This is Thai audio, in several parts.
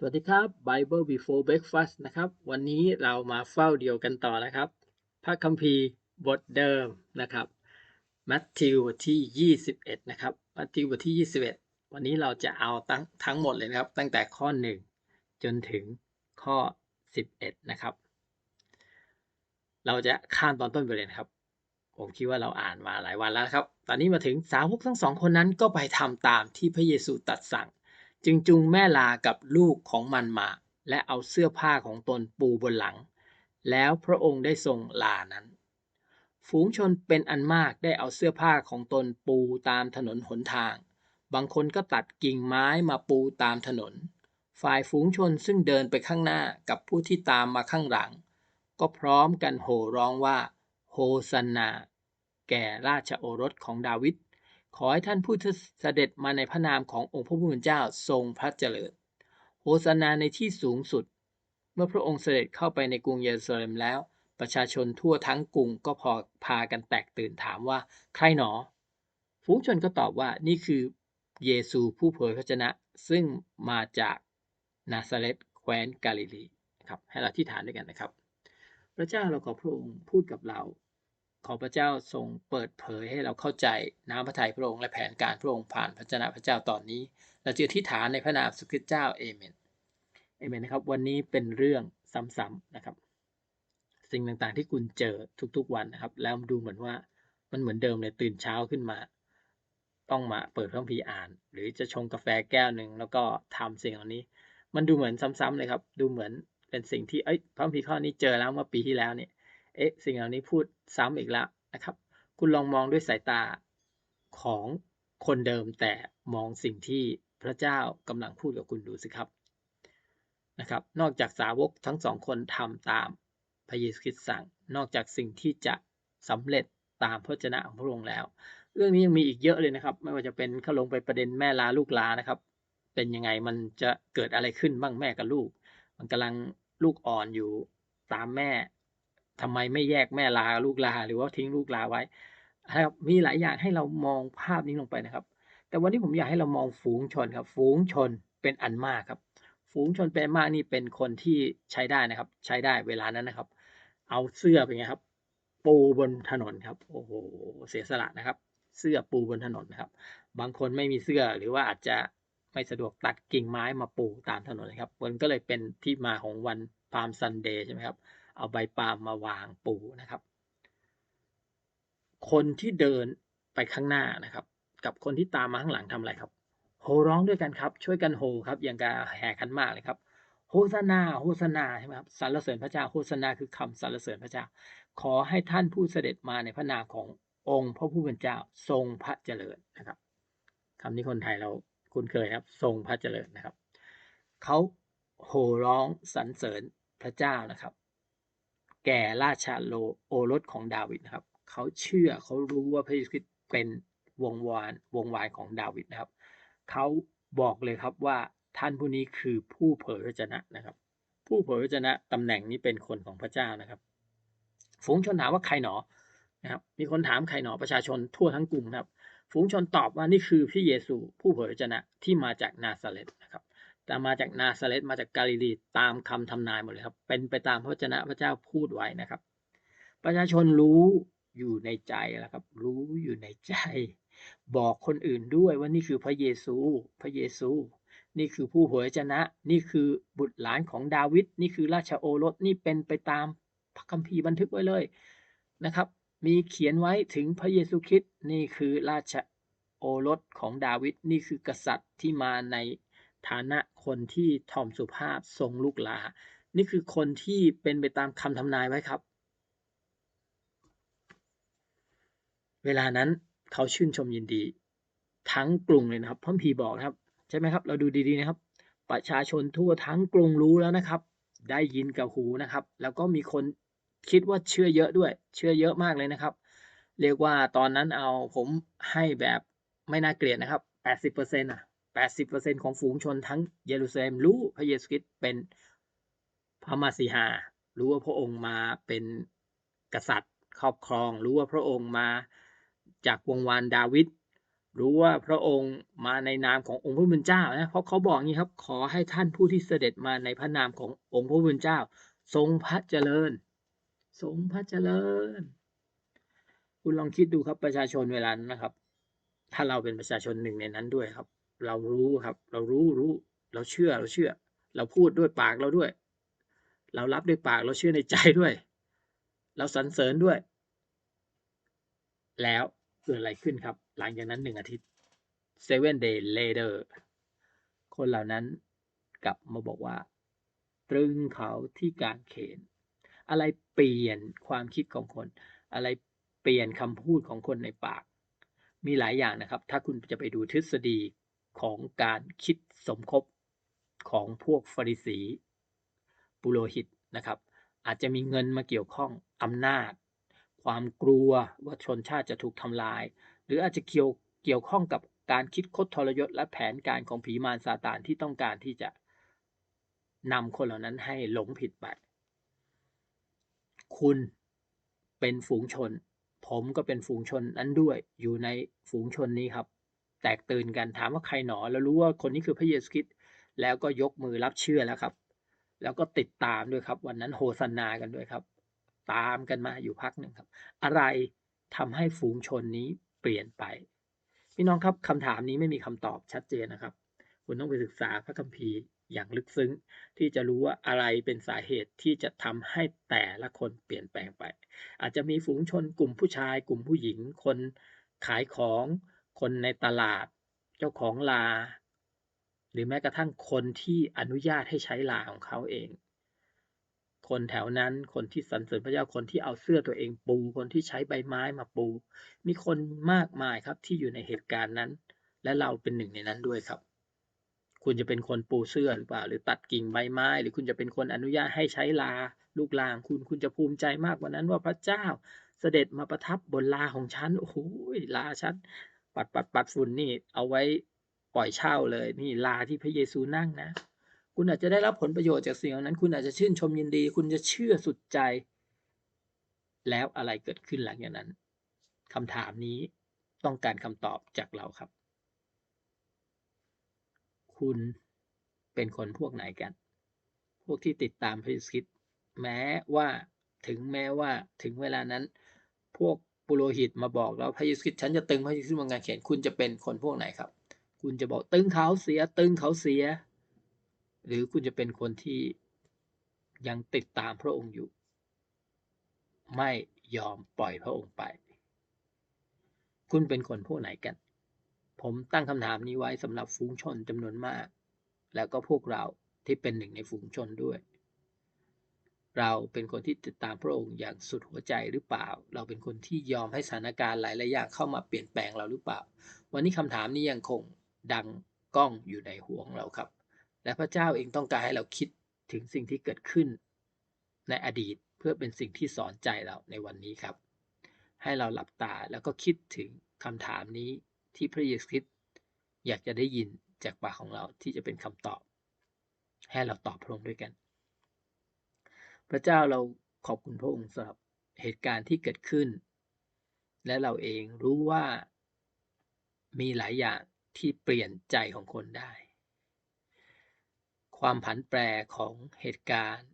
สวัสดีครับ Bible Before Breakfast นะครับ วันนี้เรามาเฝ้าเดียวกันต่อนะครับ พระคัมภีร์บทเดิมนะครับ มัทธิวบทที่ 21 นะครับ มัทธิวบทที่ 21 วันนี้เราจะเอาทั้งทั้งหมดเลยนะครับ ตั้งแต่ข้อ 1 จนถึงข้อ 11 นะครับ เราจะข้ามตอนต้นไปเลยนะครับผมคิดว่าเราอ่านมาหลายวันแล้วครับ ตอนนี้มาถึงสาวกทั้งสองคนนั้นก็ไปทำตามที่พระเยซูตรัสสั่ง จึงจูงแม่ลากับลูกของมันมา และเอาเสื้อผ้าของตนปูบนหลัง แล้วพระองค์ได้ทรงลานั้น ฝูงชนเป็นอันมากได้เอาเสื้อผ้าของตนปูตามถนนหนทาง บางคนก็ตัดกิ่งไม้มาปูตามถนน ฝ่ายฝูงชนซึ่งเดินไปข้างหน้ากับผู้ที่ตามมาข้างหลัง ก็พร้อมกันโห่ร้องว่า โฮสันนา แก่ราชโอรสของดาวิด ขอให้ท่านผู้เสด็จมาในพระนามขององค์พระผู้เป็นเจ้าทรงพระเจริญ โฮสนาในที่สูงสุด เมื่อพระองค์เสด็จเข้าไปในกรุงเยรูซาเล็มแล้ว ประชาชนทั่วทั้งกรุงก็พอพากันแตกตื่นถามว่าใครหนอ ฝูงชนก็ตอบว่านี่คือเยซูผู้เผยพระชนะ ซึ่งมาจากนาซาเรตแคว้นกาลิลีครับให้เราที่ฐานด้วยกันนะครับ พระเจ้าเราขอพระองค์พูดกับเรา ขอพระเจ้าทรงเปิดเผยให้เราเข้าใจน้ำพระทัยพระองค์และแผนการพระองค์ผ่านพระเจ้าพระเจ้าตอนนี้ เราจะอธิษฐานในพระนามสุขิตเจ้าเอเมนเอเมนนะครับ วันนี้เป็นเรื่องซ้ำๆนะครับ สิ่งต่างๆที่คุณเจอทุกๆวันนะครับ แล้วดูเหมือนว่ามันเหมือนเดิมเลยตื่นเช้าขึ้นมา ต้องมาเปิดพระคัมภีร์อ่าน หรือจะชงกาแฟแก้วหนึ่งแล้วก็ทำสิ่งเหล่านี้ มันดูเหมือนซ้ำๆเลยครับ ดูเหมือนเป็นสิ่งที่เอ้ยพระคัมภีร์ข้อนี้เจอแล้วเมื่อปีที่แล้วเนี่ย เอ๊ะสิ่งเหล่านี้พูดซ้ำอีกแล้วนะครับ คุณลองมองด้วยสายตาของคนเดิมแต่มองสิ่งที่พระเจ้ากำลังพูดกับคุณดูสิครับนะครับ นอกจากสาวกทั้งสองคนทำตามพระเยซูคริสต์สั่ง นอกจากสิ่งที่จะสำเร็จตามพระเจนะของพระองค์แล้ว เรื่องนี้ยังมีอีกเยอะเลยนะครับ ไม่ว่าจะเป็นเขาลงไปประเด็นแม่ลาลูกลานะครับ เป็นยังไงมันจะเกิดอะไรขึ้นบ้างแม่กับลูก มันกำลังลูกอ่อนอยู่ตามแม่ ทำไมไม่แยกแม่ลาลูกลา หรือว่าทิ้งลูกลาไว้ครับมีหลายอย่างให้เรามองภาพนี้ลงไปนะครับ แต่วันนี้ผมอยากให้เรามองฝูงชนครับ ฝูงชนเป็นอันมากครับ ฝูงชนเป็นมากนี่เป็นคนที่ใช้ได้นะครับ ใช้ได้เวลานั้นนะครับ เอาเสื้อเป็นไงครับ ปูบนถนนครับโอ้โหเสียสละนะครับ เสื้อปูบนถนนนะครับ บางคนไม่มีเสื้อหรือว่าอาจจะไม่สะดวกตัดกิ่งไม้มาปูตามถนนนะครับมันก็เลยเป็นที่มาของวันปามซันเดย์ใช่ไหมครับ เอาใบปาล์มมาวางปูนะครับ คนที่เดินไปข้างหน้านะครับ กับคนที่ตามมาข้างหลังทำอะไรครับ โห่ร้องด้วยกันครับ ช่วยกันโห่ครับ อย่างกับแห่ขันมากเลยครับ โฮสนาโฮสนาใช่ไหมครับสรรเสริญพระเจ้าโฮสนาคือคำสรรเสริญพระเจ้า ขอให้ท่านผู้เสด็จมาในพระนามขององค์พระผู้เป็นเจ้าทรงพระเจริญนะครับคำนี้คนไทยเราคุ้นเคยครับ ทรงพระเจริญนะครับเขาโห่ร้องสรรเสริญพระเจ้านะครับ แก่ราชาโลโอรสของดาวิดนะครับ เขาเชื่อเขารู้ว่าพระเยซูคริสต์เป็นวงวานวงวานของดาวิดนะครับ เขาบอกเลยครับว่าท่านผู้นี้คือผู้เผยพระชนะนะครับ ผู้เผยพระชนะตำแหน่งนี้เป็นคนของพระเจ้านะครับ ฝูงชนถามว่าใครหนอนะครับ มีคนถามใครหนอประชาชนทั่วทั้งกรุงนะครับ ฝูงชนตอบว่านี่คือพระเยซูผู้เผยพระชนะที่มาจากนาซาเรต แต่มาจากนาซาเรตมาจากกาลิลีตามคำทำนายหมดเลยครับ เป็นไปตามพระวจนะพระเจ้าพูดไว้นะครับ ประชาชนรู้อยู่ในใจแล้วครับ รู้อยู่ในใจ บอกคนอื่นด้วยว่านี่คือพระเยซู พระเยซู นี่คือผู้เผยชนะ นี่คือบุตรหลานของดาวิดนี่คือราชโอรสนี่เป็นไปตามพระคัมภีร์บันทึกไว้เลยนะครับ มีเขียนไว้ถึงพระเยซูคริสต์นี่คือราชโอรสของดาวิดนี่คือกษัตริย์ที่มาใน ฐานะคนที่ถ่อมสุภาพทรงลูกลา นี่คือคนที่เป็นไปตามคำทำนายไว้ครับ เวลานั้นเขาชื่นชมยินดี ทั้งกรุงเลยนะครับพระพีบอกนะครับ ใช่ไหมครับ เราดูดีๆนะครับ ประชาชนทั่วทั้งกรุงรู้แล้วนะครับ ได้ยินกับหูนะครับ แล้วก็มีคนคิดว่าเชื่อเยอะด้วย เชื่อเยอะมากเลยนะครับ เรียกว่าตอนนั้นเอาผมให้แบบไม่น่าเกลียดนะครับแปดสิบเปอร์เซ็นต์อะ แปดสิบเปอร์เซ็นของฝูงชนทั้งเยรูซาเล็มรู้พระเยซูคริสต์เป็นพระมาสีหา รู้ว่าพระองค์มาเป็นกษัตริย์ครอบครอง รู้ว่าพระองค์มาจากวงวานดาวิด รู้ว่าพระองค์มาในนามขององค์พระผู้เป็นเจ้านะ เพราะเขาบอกงี้ครับ ขอให้ท่านผู้ที่เสด็จมาในพระนามขององค์พระผู้เป็นเจ้า ทรงพระเจริญ ทรงพระเจริญ คุณลองคิดดูครับประชาชนเวลานั้นนะครับ ถ้าเราเป็นประชาชนหนึ่งในนั้นด้วยครับ เรารู้ครับ เรารู้รู้ เราเชื่อเราเชื่อ เราพูดด้วยปากเราด้วย เรารับด้วยปากเราเชื่อในใจด้วย เราสรรเสริญด้วย แล้วเกิดอะไรขึ้นครับ หลังจากนั้นหนึ่งอาทิตย์ seven day later คนเหล่านั้นกลับมาบอกว่า ตรึงเขาที่กางเขน อะไรเปลี่ยนความคิดของคน อะไรเปลี่ยนคำพูดของคนในปาก มีหลายอย่างนะครับ ถ้าคุณจะไปดูทฤษฎี ของการคิดสมคบของพวกฟาริสีปุโรหิตนะครับ อาจจะมีเงินมาเกี่ยวข้องอำนาจ ความกลัวว่าชนชาติจะถูกทำลาย หรืออาจจะเกี่ยวเกี่ยวข้องกับการคิดคดทรยศและแผนการของผีมารซาตานที่ต้องการที่จะนำคนเหล่านั้นให้หลงผิดไป คุณเป็นฝูงชน ผมก็เป็นฝูงชนนั้นด้วย อยู่ในฝูงชนนี้ครับ แตกตื่นกันถามว่าใครหนอ แล้วรู้ว่าคนนี้คือพระเยซูคริสต์แล้วก็ยกมือรับเชื่อแล้วครับ แล้วก็ติดตามด้วยครับ วันนั้นโฮสนากันด้วยครับ ตามกันมาอยู่พักหนึ่งครับ อะไรทำให้ฝูงชนนี้เปลี่ยนไป พี่น้องครับคำถามนี้ไม่มีคำตอบชัดเจนนะครับ คุณต้องไปศึกษาพระคัมภีร์อย่างลึกซึ้ง ที่จะรู้ว่าอะไรเป็นสาเหตุที่จะทำให้แต่ละคนเปลี่ยนแปลงไป อาจจะมีฝูงชนกลุ่มผู้ชาย กลุ่มผู้หญิง คนขายของ คนในตลาด เจ้าของลา หรือแม้กระทั่งคนที่อนุญาตให้ใช้ลาของเขาเอง คนแถวนั้นคนที่สรรเสริญพระเจ้าคนที่เอาเสื้อตัวเองปู คนที่ใช้ใบไม้มาปู มีคนมากมายครับที่อยู่ในเหตุการณ์นั้น และเราเป็นหนึ่งในนั้นด้วยครับคุณจะเป็นคนปูเสื้อหรือเปล่า หรือตัดกิ่งใบไม้ หรือคุณจะเป็นคนอนุญาตให้ใช้ลา ลูกลางคุณคุณจะภูมิใจมากกว่านั้นว่าพระเจ้าเสด็จมาประทับบนลาของฉัน โอ้โหลาฉัน ปัดปัดปัดฝุ่นนี่เอาไว้ปล่อยเช่าเลย นี่ลาที่พระเยซูนั่งนะ คุณอาจจะได้รับผลประโยชน์จากสิ่งเหล่านั้น คุณอาจจะชื่นชมยินดี คุณจะเชื่อสุดใจ แล้วอะไรเกิดขึ้นหลังจากนั้นคำถามนี้ต้องการคำตอบจากเราครับ คุณเป็นคนพวกไหนกัน พวกที่ติดตามพระเยซูคริสต์แม้ว่าถึงแม้ว่าถึงเวลานั้น พวก ปุโรหิตมาบอกแล้วพระเยซูคริสต์ฉันจะตึงพระเยซูคริสต์บนกางเขนคุณจะเป็นคนพวกไหนครับ คุณจะบอกตึงเขาเสียตึงเขาเสีย หรือคุณจะเป็นคนที่ยังติดตามพระองค์อยู่ ไม่ยอมปล่อยพระองค์ไป คุณเป็นคนพวกไหนกัน ผมตั้งคำถามนี้ไว้สำหรับฝูงชนจำนวนมาก แล้วก็พวกเราที่เป็นหนึ่งในฝูงชนด้วย เราเป็นคนที่ติดตามพระองค์อย่างสุดหัวใจหรือเปล่า เราเป็นคนที่ยอมให้สถานการณ์หลายๆอย่างเข้ามาเปลี่ยนแปลงเราหรือเปล่า วันนี้คำถามนี้ยังคงดังก้องอยู่ในหัวของเราครับ และพระเจ้าเองต้องการให้เราคิดถึงสิ่งที่เกิดขึ้น ในอดีตเพื่อเป็นสิ่งที่สอนใจเราในวันนี้ครับ ให้เราหลับตาแล้วก็คิดถึงคำถามนี้ที่พระเยซูคริสต์อยากจะได้ยินจากปากของเราที่จะเป็นคำตอบ ให้เราตอบพระองค์ด้วยกัน พระเจ้าเราขอบคุณพระองค์สำหรับเหตุการณ์ที่เกิดขึ้น และเราเองรู้ว่ามีหลายอย่างที่เปลี่ยนใจของคนได้ ความผันแปรของเหตุการณ์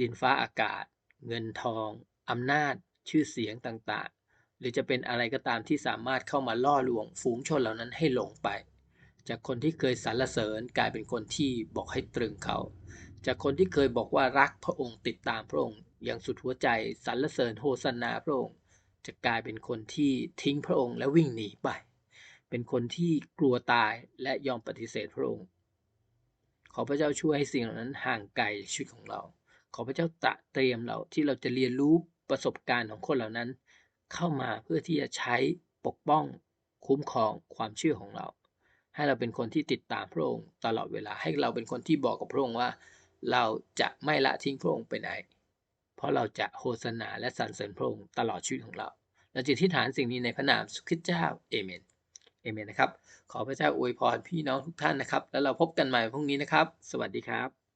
ดินฟ้าอากาศ เงินทองอำนาจ ชื่อเสียงต่างๆ หรือจะเป็นอะไรก็ตามที่สามารถเข้ามาล่อลวงฝูงชนเหล่านั้นให้หลงไป จากคนที่เคยสรรเสริญกลายเป็นคนที่บอกให้ตรึงเขา จากคนที่เคยบอกว่ารักพระองค์ติดตามพระองค์อย่างสุดหัวใจสรรเสริญโฮสนาพระองค์ จะกลายเป็นคนที่ทิ้งพระองค์และวิ่งหนีไป เป็นคนที่กลัวตายและยอมปฏิเสธพระองค์ ขอพระเจ้าช่วยให้สิ่งเหล่านั้นห่างไกลชีวิตของเรา ขอพระเจ้าตระเตรียมเราที่เราจะเรียนรู้ประสบการณ์ของคนเหล่านั้น เข้ามาเพื่อที่จะใช้ปกป้องคุ้มครองความเชื่อของเรา ให้เราเป็นคนที่ติดตามพระองค์ตลอดเวลาให้เราเป็นคนที่บอกกับพระองค์ว่า เราจะไม่ละทิ้งพระองค์ไปไหน เพราะเราจะโฆษณาและสรรเสริญพระองค์ตลอดชีวิตของเรา เราจะที่ฐานสิ่งนี้ในพระนามสุขิตเจ้าเอเมน เอเมนนะครับ ขอพระเจ้าอวยพรพี่น้องทุกท่านนะครับ แล้วเราพบกันใหม่พรุ่งนี้นะครับ สวัสดีครับ